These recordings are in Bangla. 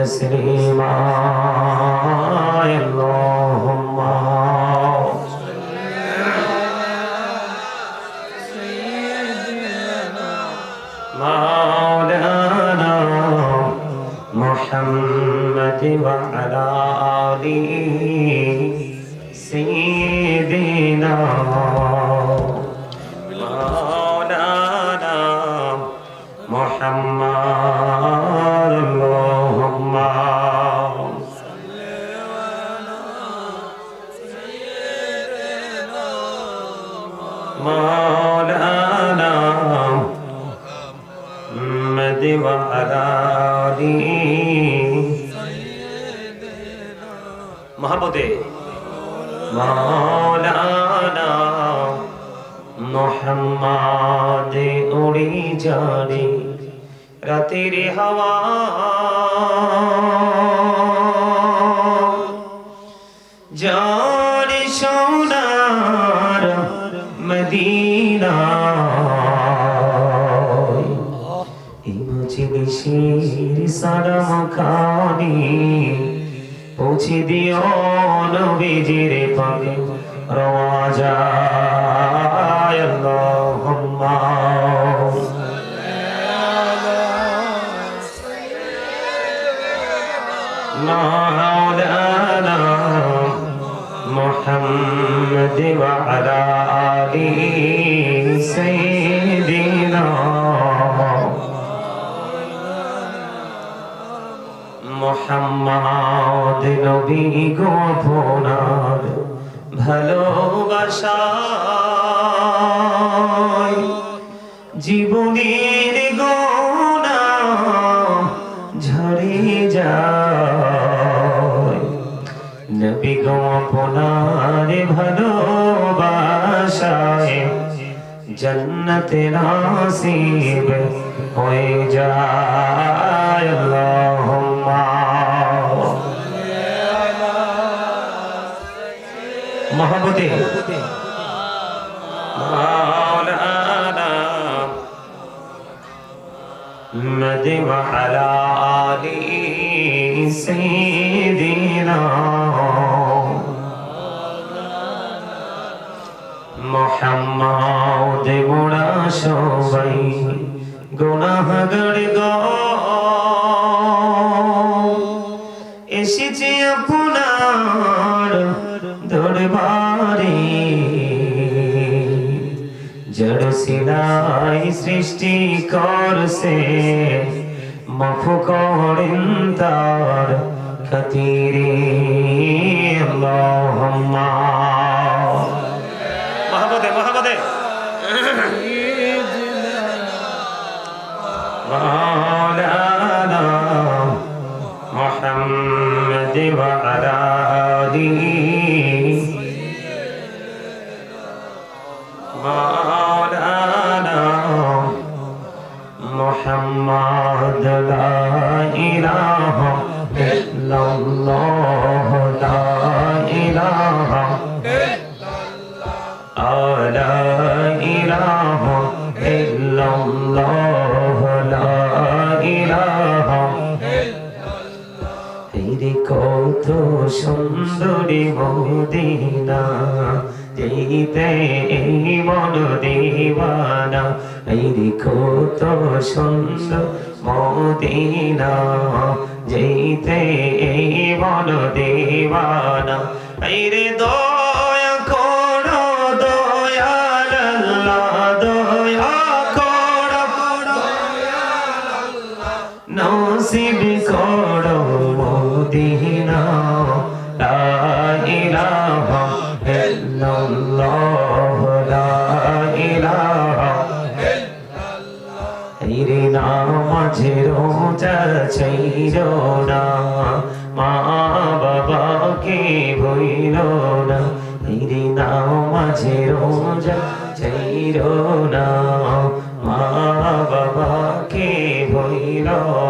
تسليما. اللهم. مولانا محمد وعلى آله سيدنا মহাপদে মোহাম্মদ উড়ি জানে রাতের হাওয়া। জানে সোনার মদিনা। মজলিসের সারা মখানি পৌঁছে দিও নবীজির পাকে। রওয়াজায় নবী গো আপনার ভালোবাসায় জন্নতে নাসিব হয়ে যায় আল্লাহুম্মা। মহব্বতে মাওলানা মদি ওয়া আলা মোহাম্মদ গোড়া সবাই গুণাহগর গো। এসেছে আপনার দরবারে। জড় সিলাই সৃষ্টি করছে, মাফ করেন তার খাতিরে। আল্লাহুম্মা। مولانا محمد وعلى آله দিবানা এই দেখো তো সুন্দর মদিনা যেতে এই মন দেওয়ানা এই রে দয়া মাঝে রোজা ছাইর না। মা বাবাকে ভইল না। হিরে নাও মাঝে রোজা ছাইর না। মা বাবাকে ভইল না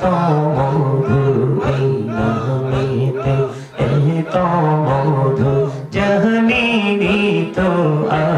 তো মধু এই নামেতে এই তো মধু জহনি তো আ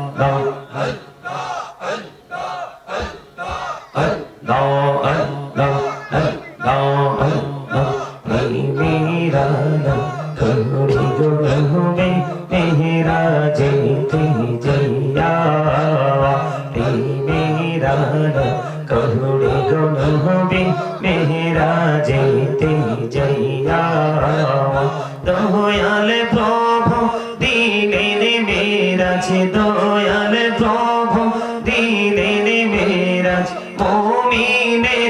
আজ মমিনে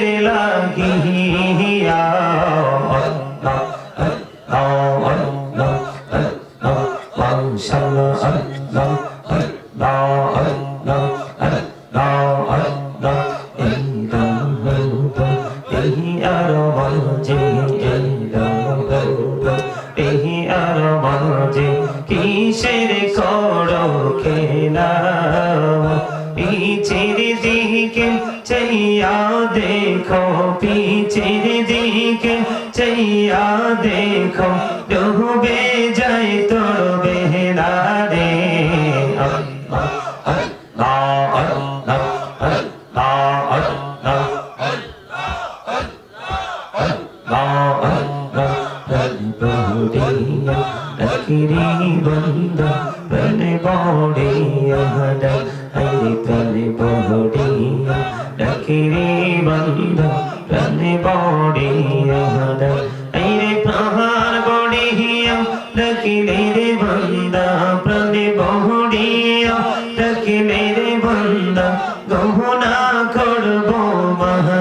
গুণা করব মহা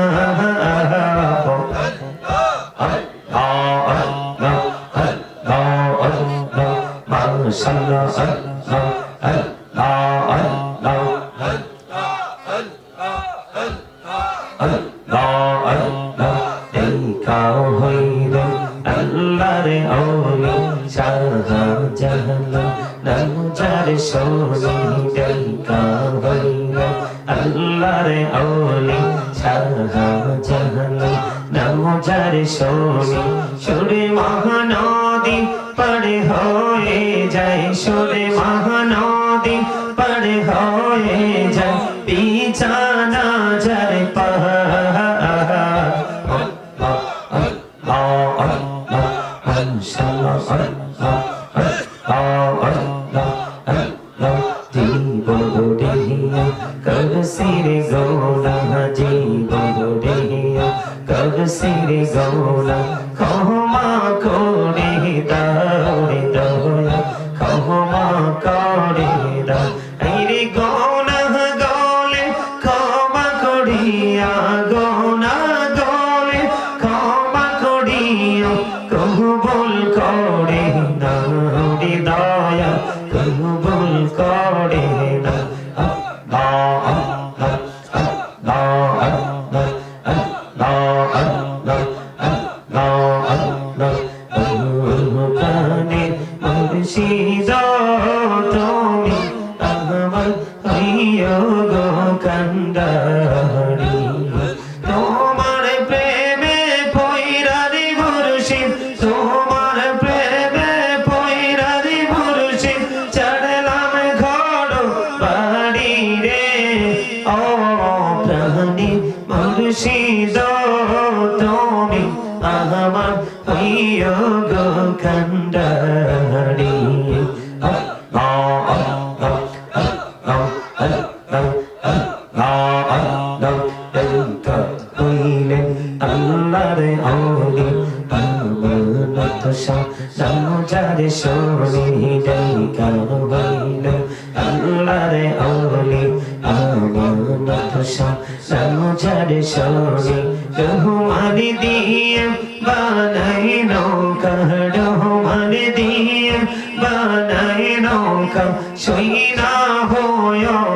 সোহবা সমজারে শোনি রহমানি দিয়ে বানাই নৌকা রহমানি দিয়ে বানাই নৌকা। সইনা হয়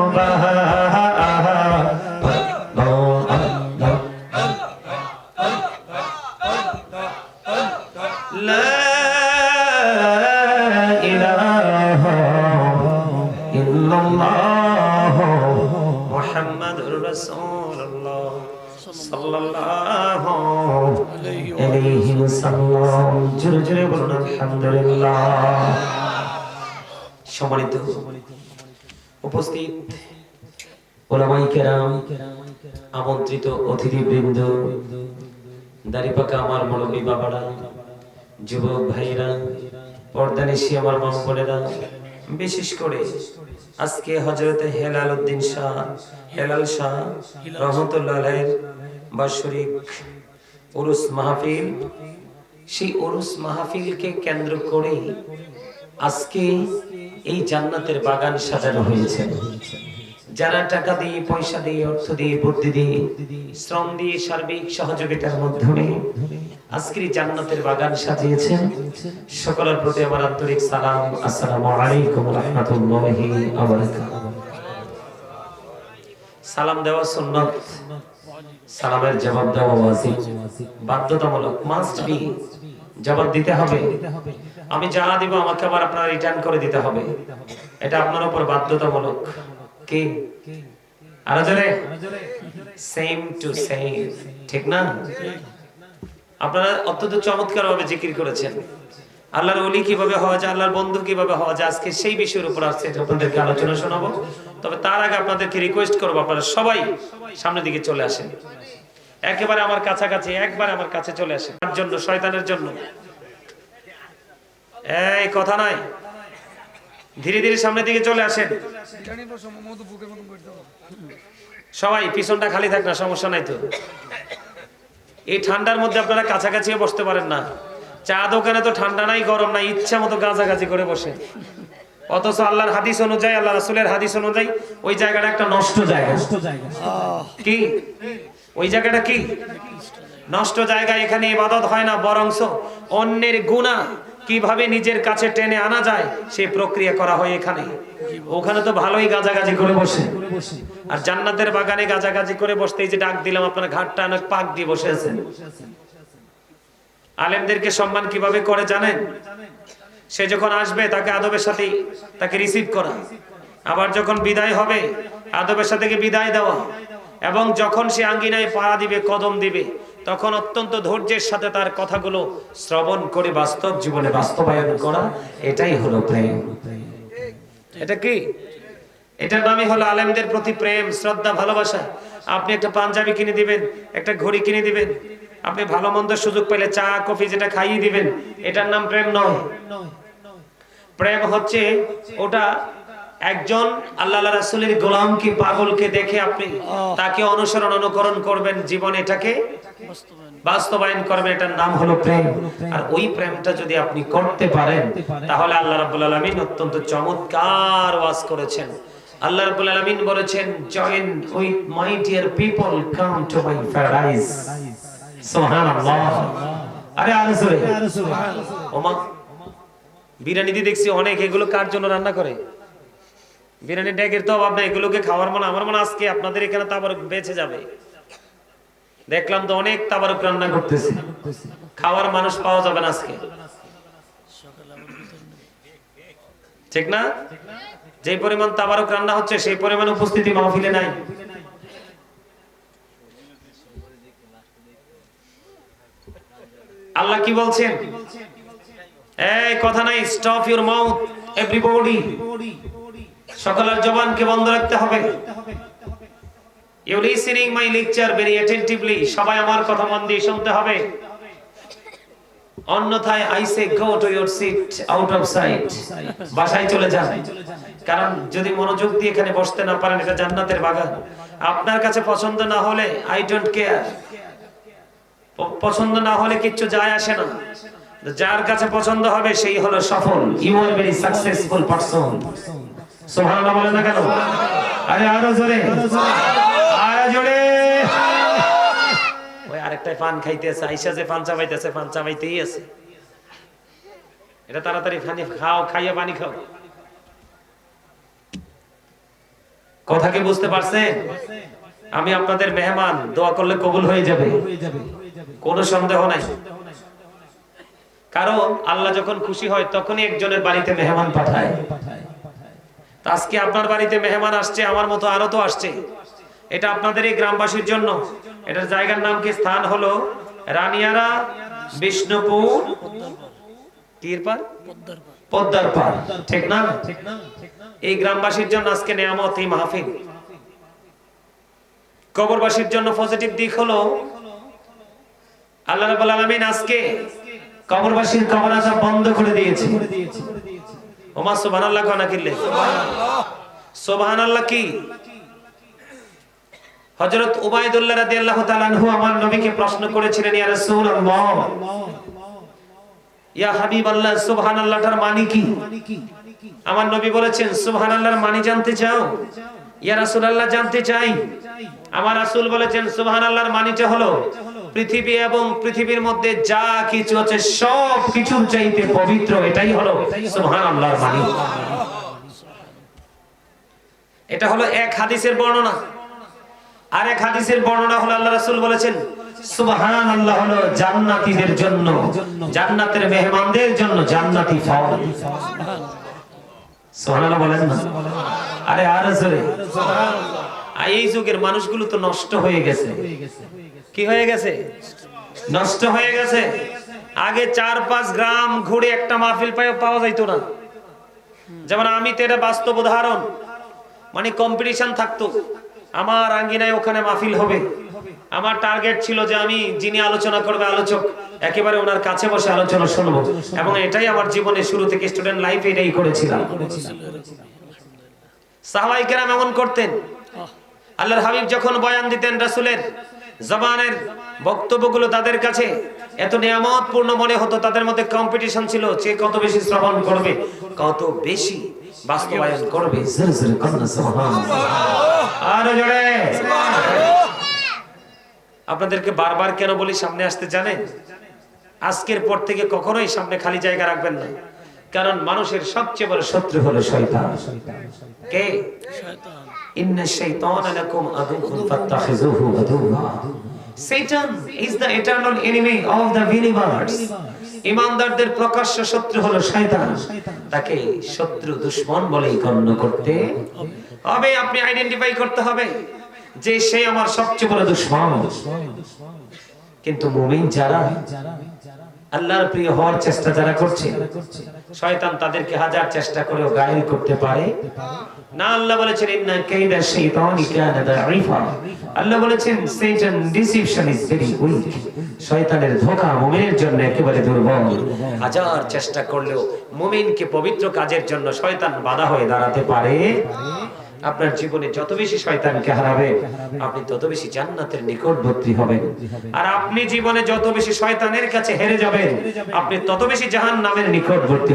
সাল্লাম জোরে জোরে বলুন, আলহামদুলিল্লাহ। উপস্থিত আমন্ত্রিত অতিথিবৃন্দ, দাড়িপাকা আমার মৌলবী বাবারা, যুবক ভাইরা পর্দানিশি আমার মা বোনেরা, বিশেষ করে আজকে হজরত হেলাল উদ্দিন শাহ, হেলাল শাহ রহমতুল্লাহ বাৎসরিক উরুস মাহফিল সেই উরুস মাহফিলকে কেন্দ্র করে আজকে এই জান্নাতের বাগান সাজানো হয়েছে। যারা টাকা দিয়ে, পয়সা দিয়ে, অর্থ দিয়ে, বুদ্ধি দিয়ে, শ্রম দিয়ে, সার্বিক সহযোগিতার মাধ্যমে আজকের জান্নাতের বাগান সাজিয়েছেন, সকলের প্রতি আমার আন্তরিক সালাম। আসসালামু আলাইকুম রহমতুল্লাহি ওয়া বারাকাতুহু। সালাম দেওয়া সুন্নাত, সালামের জবাব দেওয়া ওয়াজিব। বাধ্যতামূলক মাস্ট বি জবাব দিতে হবে। আমি যা দিব আমাকে আবার আপনারা রিটার্ন করে দিতে হবে। এটা আপনার উপর বাধ্যতামূলক। কি? আরও জোরে? সেম টু সেম ঠিক না? আপনারা অত্যন্ত চমৎকার ভাবে জিকির করেছেন। আল্লাহর ওলি কীভাবে হওয়া যায় আল্লাহর বন্ধু কীভাবে হওয়া যায় আজকে সেই বিষয়ের উপর আসছে আপনাদেরকে আলোচনা শোনাবো। তবে তার আগে আপনাদেরকে রিকোয়েস্ট করব আপনারা সবাই সামনের দিকে চলে আসেন। একেবারে আমার কাছাকাছি একবার আমার কাছে চলে আসে। তার জন্য শয়তানের জন্য। এই কথা নাই। ধীরে ধীরে সামনের দিকে চলে আসেন। সবাই পিছনটা খালি থাক না সমস্যা নাই তো। এই ঠান্ডার মধ্যে আপনারা কাছাকাছি বসতে পারেন না। চা দোকানে তো ঠান্ডা নাই গরম নাই ইচ্ছা মতো গাছাগাছি করে বসে। অথচ আল্লাহর হাদিস অনুযায়ী আল্লাহ রাসুলের হাদিস অনুযায়ী ওই জায়গাটা একটা নষ্ট জায়গা। কি? ওই জায়গাটা কি? নষ্ট জায়গা, এখানে ইবাদত হয় না, বরংস অন্যের গুণা কীভাবে নিজের কাছে টেনে আনা যায় সেই প্রক্রিয়া করা হয় এখানে। ওখানে তো ভালোই গাজাগাজি করে বসে। আর জান্নাতের বাগানে গাজাগাজি করে বসতে এই যে ডাক দিলাম, আপনার ঘাটটা অনেক পাক দিয়ে বসে আছেন। আলেমদেরকে সম্মান কীভাবে করে জানেন? সে যখন আসবে, তাকে আদবের সাথে তাকে রিসিভ করা। আবার যখন বিদায় হবে, আদবের সাথে বিদায় দেওয়া। এবং যখন সে আঙ্গিনায় পাড়া দিবে, কদম দিবে, তখন অত্যন্ত ধৈর্যের সাথে তার কথাগুলো শ্রবণ করে বাস্তব জীবনে বাস্তবায়ন করা, এটাই হলো প্রেম। এটা কি? এটার নামই হলো আলেমদের প্রতি প্রেম, শ্রদ্ধা, ভালোবাসা। আপনি একটা পাঞ্জাবি কিনে দিবেন, একটা ঘড়ি কিনে দিবেন, আপনি ভালো মন্দ সুযোগ পেলে চা, কফি যেটা খাইয়ে দিবেন, এটার নাম প্রেম নয়। প্রেম হচ্ছে ওটা একজন আল্লাহ রাসুলের গোলামকে, পাগলকে দেখে আপনি তাকে অনুসরণ, অনুকরণ করবেন, জীবন এটাকে বাস্তবায়ন করবেন, এটার নাম হলো প্রেম। আর ওই প্রেমটা যদি আপনি করতে পারেন, তাহলে আল্লাহ রাব্বুল আলামিন অত্যন্ত চমৎকার ওয়াজ করেছেন। আল্লাহ রাব্বুল আলামিন বলেছেন join with my dear people come to my paradise সুবহানাল্লাহ। আরে আরও জোরে। ওমা, বিরিয়ানি দিয়ে দেখছি অনেক। এগুলো কার জন্য রান্না করে? বিরিয়ানি ড্যাগের তো অভাব নাই, এগুলোকে খাওয়ার মনে, আমার মনে আজকে আপনাদের এখানে তাবারক বেঁচে যাবে। দেখলাম তো অনেক তাবারক রান্না করতেছে। খাওয়ার মানুষ পাওয়া যাবে না আজকে। ঠিক না? যে পরিমাণ তাবারক রান্না হচ্ছে, সেই পরিমাণ উপস্থিতি মাহফিলে নাই। আল্লাহ কি বলছেন? এই, কথা নাই স্টপ ইউর মাউথ এভরিবডি সকলের জবানকে বন্ধ রাখতে হবে। You listening my lecture very attentively সবাই আমার কথা মন দিয়ে শুনতে হবে। অন্যথায় I say go to your seat out of sight বাসায় চলে যান। কারণ যদি মনোযোগ দিয়ে এখানে বসতে না পারেন, এটা জান্নাতের বাগান। আপনার কাছে পছন্দ না হলে আই ডোন্ট কেয়ার পছন্দ না হলে কিচ্ছু যায় আসে না। যার কাছে পছন্দ হবে সেই হলো সফল। You are very successful person সুবহানাল্লাহ বলেন না কেন? আরে আরও জোরে। আরও জোরে। ওই আরেকটাই পান খাইতেছে, আইসা যে পান চাবাইতেছে, পান চাবাইতেই আছে। এটা তাড়াতাড়ি পানি খাও, খাইয়া পানি খাও। কথা কি বুঝতে পারছেন আমি আপনাদের মেহমান, দোয়া করলে কবুল হয়ে যাবে। কোনো সন্দেহ নাই। কারণ আল্লাহ যখন খুশি হয়, তখনই একজনের বাড়িতে মেহমান পাঠায়। আজকে আপনার বাড়িতে মেহমান আসছে, আমার মতো আরও তো আসছে। এটা আপনাদের এই গ্রামবাসীর জন্য। এটার জায়গার নাম কি? স্থান হলো রানিয়ারা বিষ্ণুপুর তীরপার পদ্মার পার ঠিক না? এই গ্রামবাসীর জন্য আজকে নেয়ামত, এই মাহফিল। কবরবাসীর জন্য পজিটিভ দিক হলো, আল্লাহ রাব্বুল আলামিন আজকে কবরবাসীর কবর আযাব বন্ধ করে দিয়েছে। ওমা সুবহানাল্লাহ কোনা কিল্লে? সুবহানাল্লাহ কি? হযরত উবাইদুল্লাহ রাদিয়াল্লাহু তাআলা আনহু আমার নবীকে প্রশ্ন করেছিলেন, ইয়া রাসূলুল্লাহ, ইয়া হাবিবাল্লাহ, সুবহানাল্লাহটার মানে কি? আমার নবী বলেছেন, সুবহানাল্লাহর মানে জানতে চাও? ইয়া রাসূলুল্লাহ, জানতে চাই। আমার রাসূল বলেছেন, সুবহানাল্লাহর মানিটা হলো পৃথিবী এবং পৃথিবীর মধ্যে যা কিছু আছে, সব কিছুর চাইতে পবিত্র, এটাই হলো সুবহানাল্লাহর মানি এটা হলো এক হাদিসের বর্ণনা। আর এক হাদিসের বর্ণনা হলো আল্লাহ রাসূল বলেছেন, সুবহানাল্লাহ হলো জান্নাতীদের জন্য, জান্নাতের মেহমানদের জন্য জান্নাতি ফল। সুবহানাল্লাহ বলেন না? আরে আর জোরে। আর এই যুগের মানুষগুলো তো নষ্ট হয়ে গেছে। কি হয়ে গেছে? নষ্ট হয়ে গেছে। আগে চার পাঁচ গ্রাম ঘুরে একটা মাহফিল পাওয়া যাইতো না। যেমন আমি তো এটা বাস্তব উদাহরণ। মানে কম্পিটিশন থাকতো। আমার আঙ্গিনায় ওখানে মাহফিল হবে। আমার টার্গেট ছিল যে আমি যিনি আলোচনা করবে আলোচক, একেবারে ওনার কাছে বসে আলোচনা শুনব। এবং এটাই আমার জীবনের শুরু থেকে স্টুডেন্ট লাইফে এটাই করেছিলাম। সাহাবাই কেরাম এমন করতেন। আল্লাহর হাবিব যখন বয়ান দিতেন রাসুলের জবানের বক্তব্যগুলো তাদের কাছে এত নিয়ামত পূর্ণ মনে হতো তাদের মধ্যে কম্পিটিশন ছিল যে কত বেশি শ্রবণ করবে কত বেশি বাস্তবায়ন করবে। জোরে জোরে কন্যা সুবহানাল্লাহ। আরও জোরে। আপনাদেরকে বারবার কেন বলি সামনে আসতে জানেন? আজকের পর থেকে কখনোই সামনে খালি জায়গা রাখবেন না। কারণ মানুষের সবচেয়ে বড় শত্রু হলো শয়তান। কে? ইন্না. ইমানদারদের প্রকাশ্য শত্রু হলো শয়তান। তাকে শত্রু দুশ্মন বলেই গণ্য করতে হবে, আপনি আইডেন্টিফাই করতে হবে যে সে আমার সবচেয়ে বড় দুশ্মন। কিন্তু মুমিন যারা আল্লাহর প্রিয় হওয়ার চেষ্টা যারা করছে, শয়তান তাদেরকে হাজার চেষ্টা করেও গায়েল করতে পারে। না, আল্লাহ বলেছেন, ইন্না কাইদা শাইতানি কানা দাঈফা। আল্লাহ বলেছেন Satan deception is very weak শয়তানের ধোঁকা মুমিনের জন্য একেবারে দুর্বল। হাজার চেষ্টা করলেও মুমিনকে পবিত্র কাজের জন্য শয়তান বাধা হয়ে দাঁড়াতে পারে। আপনার জীবনে যত বেশি শয়তানকে হারাবে, আপনি তত বেশি জান্নাতের নিকটবর্তী হবেন। আর আপনি জীবনে যত বেশি শয়তানের কাছে হেরে যাবেন, আপনি তত বেশি জাহান্নামের নিকটবর্তী